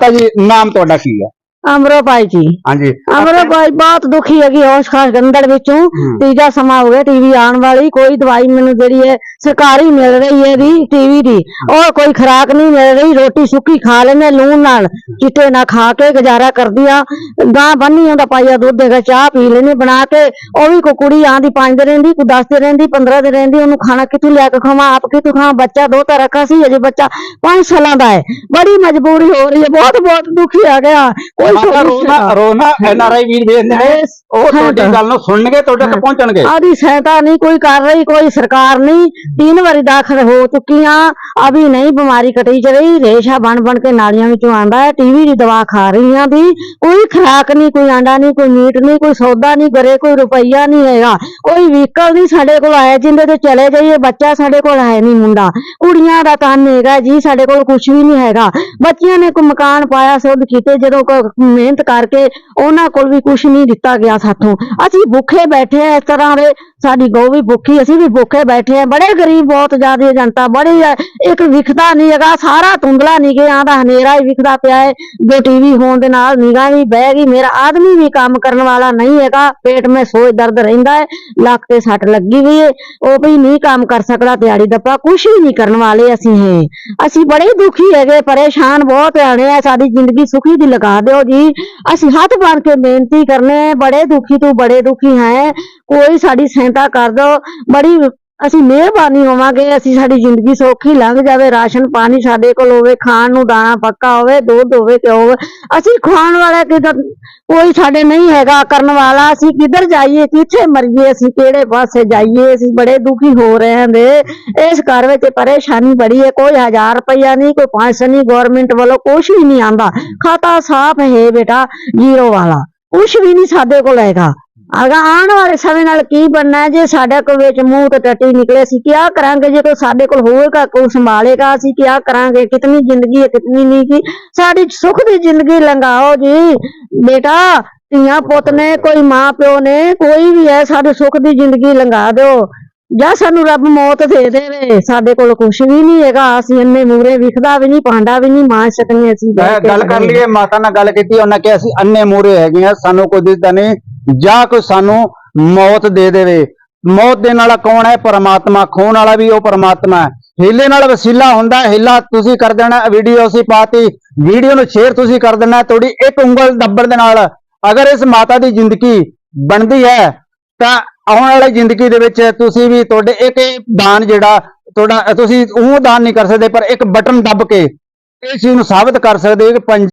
ਮਾਤਾ ਜੀ ਨਾਮ ਤੁਹਾਡਾ ਕੀ ਹੈ? ਅਮਰੋ ਭਾਈ ਜੀ। ਹਾਂਜੀ। ਅਮਰੋ ਭਾਈ ਬਹੁਤ ਦੁਖੀ ਹੈਗੀ ਹੋਸ਼ ਖਾਸ ਗੰਦੜ ਵਿੱਚੋਂ। ਤੀਜਾ ਸਮਾਂ ਹੋ ਗਿਆ ਟੀਵੀ ਆਉਣ ਵਾਲੀ ਕੋਈ ਦਵਾਈ ਮੈਨੂੰ ਜਿਹੜੀ ਹੈ ਸਰਕਾਰੀ ਮਿਲ ਰਹੀ ਹੈ ਦੀ ਟੀਵੀ ਦੀ। ਔਰ ਕੋਈ ਖੁਰਾਕ ਨਹੀਂ ਮਿਲ ਰਹੀ ਰੋਟੀ ਸੁੱਕੀ ਖਾ ਲੈਨੇ ਲੂਣ ਨਾਲ। ਚਿੱਟੇ ਨਾ ਖਾ ਕੇ ਗੁਜ਼ਾਰਾ ਕਰਦੀ ਆ ਗਾਂ ਬੰਨੀ ਉਹਦਾ ਪਾਈਆ ਦੁੱਧ ਦੇਗਾ ਚਾਹ ਪੀ ਲੈਨੇ ਬਣਾ ਕੇ। ਉਹ ਵੀ ਕੋ ਕੁੜੀ ਆਂਦੀ ਪੰਜ ਦਿਨ ਰਹਿੰਦੀ ਕੋ 10 ਦਿਨ ਰਹਿੰਦੀ 15 ਦਿਨ ਰਹਿੰਦੀ ਉਹਨੂੰ ਖਾਣਾ ਕਿੱਥੋਂ ਲਿਆ ਕੇ ਖਵਾਵਾਂ ਆਪ ਕਿੱਥੋਂ ਖਾਵਾਂ? ਬੱਚਾ ਦੋ ਤਾਂ ਰੱਖਾ ਸੀ ਅਜੇ ਬੱਚਾ 5 ਸਾਲਾਂ ਦਾ ਹੈ। ਬੜੀ ਮਜਬੂਰੀ ਹੋ ਰਹੀ ਹੈ ਬਹੁਤ ਬਹੁਤ ਦੁਖੀ ਆ ਗਿਆ। ਕੋਈ ਰੋਣਾ ਵੀਰ ਵੇਖਦੇ ਨੇ ਉਹ ਤੁਹਾਡੀ। ਗੱਲ ਨੂੰ ਸੁਣਨਗੇ ਤੁਹਾਡੇ ਤੱਕ ਪਹੁੰਚਣਗੇ। ਆਦੀ ਸਹਾਇਤਾ ਨਹੀਂ ਕੋਈ ਕਰ ਰਹੀ ਕੋਈ ਸਰਕਾਰ ਨਹੀਂ। ਤਿੰਨ ਵਾਰੀ ਦਾਖਲ ਹੋ ਚੁੱਕੀਆਂ ਅਭੀ ਨਹੀਂ ਬਿਮਾਰੀ ਕਟੀ ਚ ਰਹੀ ਰੇਸ਼ਾ ਬਣ ਬਣ ਕੇ ਨਾਲੀਆਂ ਵਿੱਚੋਂ ਆਂਦਾ ਹੈ, ਟੀਵੀ ਦੀ ਦਵਾ ਖਾ ਰਹੀਆਂ ਦੀ ਕੋਈ ਖਰਾਕ ਨਹੀਂ, ਕੋਈ ਆਂਡਾ ਨਹੀਂ, ਕੋਈ ਮੀਟ ਨਹੀਂ, ਕੋਈ ਸੌਦਾ ਨਹੀਂ ਕਰੇ ਕੋਈ ਰੁਪਈਆ ਨਹੀਂ ਹੈਗਾ। ਕੋਈ ਵਹੀਕਲ ਨਹੀਂ ਸਾਡੇ ਕੋਲ ਆਇਆ, ਜਿੰਦੇ ਤੇ ਚਲੇ ਜਾਈਏ, ਬੱਚਾ ਸਾਡੇ ਕੋਲ ਹੈ ਨਹੀਂ ਮੁੰਡਾ। ਕੁੜੀਆਂ ਦਾ ਕੰਨ ਹੈਗਾ ਜੀ, ਸਾਡੇ ਕੋਲ ਕੁਝ ਵੀ ਨਹੀਂ ਹੈਗਾ। ਬੱਚਿਆਂ ਨੇ ਕੋਈ ਮਕਾਨ ਪਾਇਆ, ਸੁੱਧ ਕੀਤੇ, ਜਦੋਂ ਕੋਈ ਮਿਹਨਤ ਕਰਕੇ ਉਹਨਾਂ ਕੋਲ ਵੀ ਕੁਝ ਨਹੀਂ ਦਿੱਤਾ ਗਿਆ ਸਾਥੋਂ। ਅਸੀਂ ਭੁੱਖੇ ਬੈਠੇ ਆ ਇਸ ਤਰ੍ਹਾਂ ਦੇ, ਸਾਡੀ ਗਊ ਵੀ ਭੁੱਖੀ, ਅਸੀਂ ਵੀ ਭੁੱਖੇ ਬੈਠੇ ਆ ਬੜੇ ਗਰੀਬ ਬਹੁਤ ਜ਼ਿਆਦਾ ਜਨਤਾ, ਬੜੀ ਇੱਕ ਵਿਖਦਾ ਨਹੀਂ ਹੈਗਾ ਸਾਰਾ ਧੁੰਦਲਾ ਨਿਗਿਆਂ ਦਾ ਹਨੇਰਾ ਹੀ ਵਿਖਦਾ ਪਿਆ ਹੈ। ਜੋ ਟੀਵੀ ਹੋਣ ਦੇ ਨਾਲ ਨਿਗਾਹ ਵੀ ਬਹਿ ਗਈ। ਮੇਰਾ ਆਦਮੀ ਵੀ ਕੰਮ ਕਰਨ ਵਾਲਾ ਨਹੀਂ ਹੈਗਾ। ਪੇਟ ਮੇ ਸੋਚ ਦਰਦ ਰਹਿੰਦਾ ਹੈ। ਲੱਕ ਤੇ ਸੱਟ ਲੱਗੀ ਹੋਈ ਹੈ। ਉਹ ਵੀ ਨਹੀਂ ਕੰਮ ਕਰ ਸਕਦਾ ਦਿਹਾੜੀ ਦੱਪਾ। ਕੁਝ ਵੀ ਨਹੀਂ ਕਰਨ ਵਾਲੇ ਅਸੀਂ ਹੈ। ਅਸੀਂ ਬੜੇ ਦੁਖੀ ਹੈਗੇ ਪਰੇਸ਼ਾਨ ਬਹੁਤ ਆਣੇ ਆ। ਸਾਡੀ ਜ਼ਿੰਦਗੀ ਸੁਖੀ ਦੀ ਲਗਾ ਦਿਓ ਜੀ। ਅਸੀਂ ਹੱਥ ਬਣ ਕੇ ਬੇਨਤੀ ਕਰਨੇ ਆ, ਬੜੇ ਦੁਖੀ ਤੋਂ ਬੜੇ ਦੁਖੀ ਹੈ। ਕੋਈ ਸਾਡੀ ਸਹਾਇਤਾ ਕਰ ਦਿਓ ਬੜੀ ਅਸੀਂ ਮਿਹਰਬਾਨੀ ਹੋਵਾਂਗੇ, ਅਸੀਂ ਸਾਡੀ ਜ਼ਿੰਦਗੀ ਸੌਖੀ ਲੰਘ ਜਾਵੇ, ਰਾਸ਼ਨ ਪਾਣੀ ਸਾਡੇ ਕੋਲ ਹੋਵੇ, ਖਾਣ ਨੂੰ ਦਾਣਾ ਪੱਕਾ ਹੋਵੇ, ਦੁੱਧ ਹੋਵੇ, ਘਿਓ ਹੋਵੇ, ਅਸੀਂ ਖਾਣ ਵਾਲਾ ਕਿਧਰ ਕੋਈ ਸਾਡੇ ਨਹੀਂ ਹੈਗਾ, ਕਰਨ ਵਾਲਾ, ਅਸੀਂ ਕਿੱਧਰ ਜਾਈਏ, ਕਿੱਥੇ ਮਰੀਏ, ਅਸੀਂ ਕਿਹੜੇ ਪਾਸੇ ਜਾਈਏ, ਅਸੀਂ ਬੜੇ ਦੁਖੀ ਹੋ ਰਹੇ ਹਾਂ ਦੇ ਇਸ ਘਰ ਵਿੱਚ ਪਰੇਸ਼ਾਨੀ ਬੜੀ ਹੈ, ਕੋਈ ਹਜ਼ਾਰ ਰੁਪਇਆ ਨਹੀਂ, ਕੋਈ 500 ਨਹੀਂ ਗਵਰਨਮੈਂਟ ਵੱਲੋਂ ਕੁਝ ਵੀ ਨਹੀਂ ਆਂਦਾ ਖਾਤਾ ਸਾਫ਼ ਹੈ ਬੇਟਾ, ਜ਼ੀਰੋ ਵਾਲਾ। ਕੁਝ ਵੀ ਨਹੀਂ ਸਾਡੇ ਕੋਲ ਹੈਗਾ। ਅਗਾ ਆਉਣ ਵਾਲੇ ਸਮੇਂ ਨਾਲ ਕੀ ਬਣਨਾ ਜੇ ਸਾਡੇ ਕੋਲ ਵਿੱਚ ਮੂੰਹ ਤੇ ਟੱਟੀ ਨਿਕਲੇ ਸੀ ਕਿਆ ਕਰਾਂਗੇ? ਜੇ ਕੋਈ ਸਾਡੇ ਕੋਲ ਹੋਵੇਗਾ, ਕੋਈ ਸੰਭਾਲੇਗਾ, ਅਸੀਂ ਕਿਆ ਕਰਾਂਗੇ? ਕਿਤਨੀ ਜ਼ਿੰਦਗੀ ਹੈ, ਕਿਤਨੀ ਨਹੀਂ ਕੀ? ਸਾਡੀ ਸੁੱਖ ਦੀ ਜ਼ਿੰਦਗੀ ਲੰਘਾਓ ਜੀ। ਬੇਟਾ, ਧੀਆਂ ਪੁੱਤ ਨੇ, ਕੋਈ ਮਾਂ ਪਿਓ ਨੇ, ਕੋਈ ਵੀ ਹੈ, ਸਾਡੇ ਸੁੱਖ ਦੀ ਜ਼ਿੰਦਗੀ ਲੰਘਾ ਦਿਓ। ਜਾਂ ਸਾਨੂੰ ਰੱਬ ਮੌਤ ਦੇ ਦੇਵੇ ਸਾਡੇ ਕੋਲ ਕੁਝ ਵੀ ਨਹੀਂ ਹੈਗਾ ਅਸੀਂ ਇੰਨੇ ਮੂਰੇ ਵਿਖਦਾ ਵੀ ਨਹੀਂ ਭਾਂਡਾ ਵੀ ਨਹੀਂ ਮਾਂ ਸਕਨੇ ਅਸੀਂ ਬਹਿ ਮੈਂ ਕੇ ਗੱਲ ਕਰ। ਲਈਏ ਮਾਤਾ ਨਾਲ ਗੱਲ ਕੀਤੀ ਉਹਨਾਂ ਕਿਹਾ ਅਸੀਂ ਅੰਨੇ ਮੂਰੇ ਹੈਗੇ ਆ ਸਾਨੂੰ ਕੋਈ ਦਿਸਦਾ ਨਹੀਂ ਜਾਂ ਕੋਈ ਸਾਨੂੰ ਮੌਤ ਦੇ ਦੇਵੇ। ਮੌਤ ਦੇਣ ਵਾਲਾ ਕੌਣ ਹੈ? ਪਰਮਾਤਮਾ ਖੋਣ ਵਾਲਾ ਵੀ ਉਹ ਪਰਮਾਤਮਾ ਹੈ। ਹੀਲੇ ਨਾਲ ਵਸੀਲਾ ਹੁੰਦਾ ਹੀਲਾ ਤੁਸੀਂ ਕਰ ਦੇਣਾ ਵੀਡੀਓ ਅਸੀਂ ਪਾਤੀ ਵੀਡੀਓ ਨੂੰ ਸ਼ੇਅਰ ਤੁਸੀਂ ਕਰ ਦੇਣਾ ਤੁਹਾਡੀ ਇੱਕ ਉਂਗਲ ਦੱਬਣ ਦੇ ਨਾਲ ਅਗਰ ਇਸ ਮਾਤਾ ਦੀ ਜ਼ਿੰਦਗੀ ਬਣਦੀ ਹੈ ਤਾਂ ਆਉਣ ਵਾਲੀ ਜ਼ਿੰਦਗੀ ਦੇ ਵਿੱਚ ਤੁਸੀਂ ਵੀ ਤੁਹਾਡੇ ਇੱਕ ਦਾਨ ਜਿਹੜਾ ਤੁਹਾਡਾ, ਤੁਸੀਂ ਉਹ ਦਾਨ ਨਹੀਂ ਕਰ ਸਕਦੇ, ਪਰ ਇੱਕ ਬਟਨ ਦੱਬ ਕੇ ਇਸ ਚੀਜ਼ ਨੂੰ ਸਾਬਤ ਕਰ ਸਕਦੇ ਕਿ